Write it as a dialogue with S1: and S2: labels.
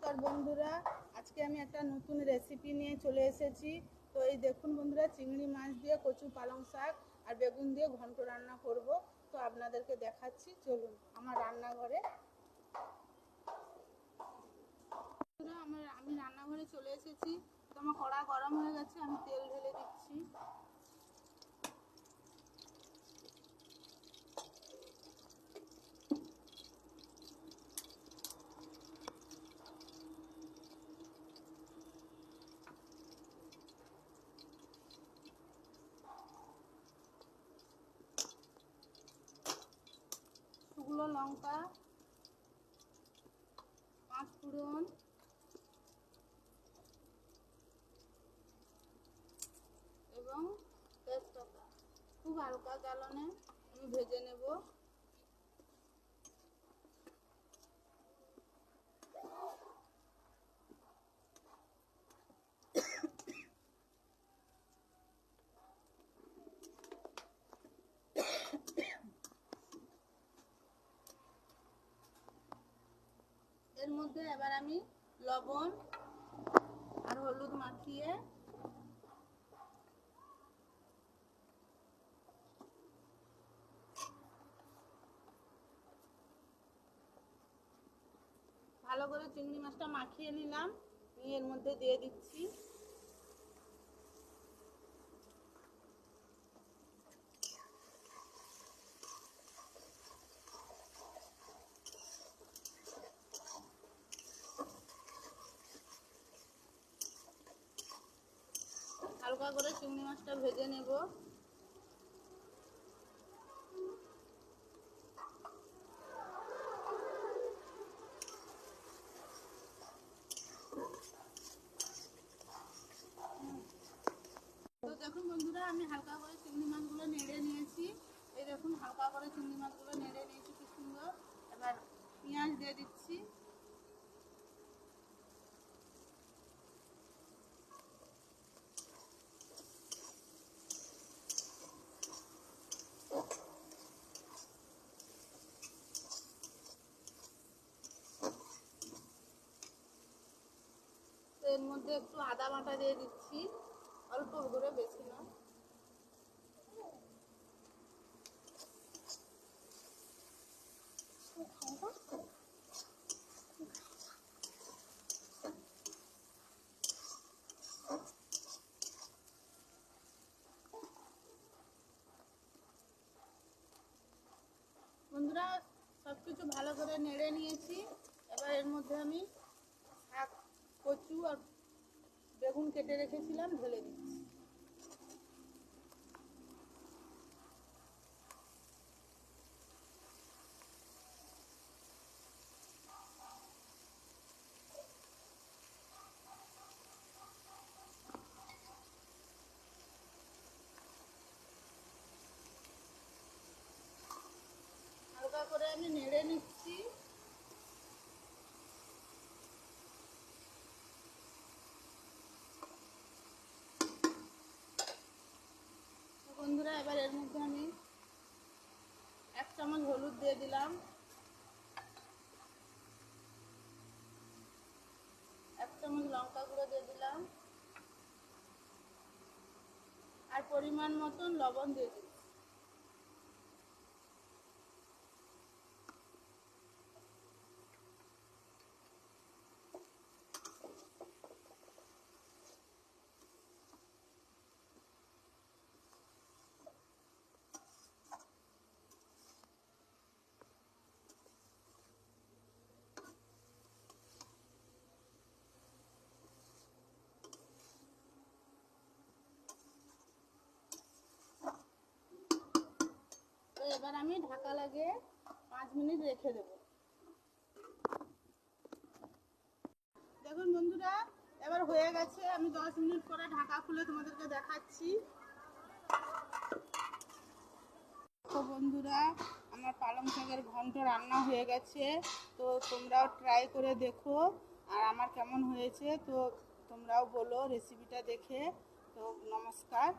S1: নমস্কার বন্ধুরা। আজকে আমি একটা নতুন রেসিপি নিয়ে চলে এসেছি। তো এই দেখুন বন্ধুরা, চিংড়ি মাছ দিয়ে কচু পালং শাক আর বেগুন দিয়ে ঘন্ট রান্না করব। তো আপনাদেরকে দেখাচ্ছি, চলুন আমার রান্নাঘরে। আমার আমি রান্নাঘরে চলে এসেছি। তো আমার কড়া গরম হয়ে গেছে, আমি তেল ঢেলে দিচ্ছি। শুকনো লঙ্কা পাঁচ ফোড়ন এবং তেজপাতা। খুব হালকা জ্বালনে আমি ভেজে নেব। এর মধ্যে এবার আমি লবণ আর হলুদ মাখিয়ে ভালো করে চিংড়ি মাছটা মাখিয়ে নিলাম। নিয়ে এর মধ্যে দিয়ে দিচ্ছি। হালকা করে চিংড়ি মাছটা ভেজে নেব। তো দেখুন বন্ধুরা, আমি হালকা করে চিংড়ি মাছগুলো নেড়ে নিয়েছি। এই দেখুন, হালকা করে চিংড়ি মাছগুলো নেড়ে নিয়েছি, কি সুন্দর। এবার পেঁয়াজ দিয়ে দিচ্ছি তো এর মধ্যে একটু আদা বাটা দিয়ে দিচ্ছি। অল্প করে বেশি না। বন্ধুরা সব কিছু ভালো করে নেড়ে নিয়েছি। এবার এর মধ্যে আমি কচু আর বেগুন কেটে রেখেছিলাম ঢেলে দিচ্ছি। হালকা করে আমি নেড়ে নিচ্ছি তো বন্ধুরা এবার এর মধ্যে আমি এক চামচ হলুদ দিয়ে দিলাম। এক চামচ লঙ্কা গুঁড়ো দিয়ে দিলাম। আর পরিমাণ মতন লবণ দিয়ে দিলাম। এবার আমি ঢাকা লাগিয়ে পাঁচ মিনিট রেখে দেবো। দেখুন বন্ধুরা, এবার হয়ে গেছে। আমি দশ মিনিট পরে ঢাকা খুলে তোমাদেরকে দেখাচ্ছি। তো বন্ধুরা, আমার পালং শাকের ঘন্ট রান্না হয়ে গেছে। তো তোমরাও ট্রাই করে দেখো আর আমার কেমন হয়েছে। তো তোমরাও বলো রেসিপিটা দেখে। তো নমস্কার।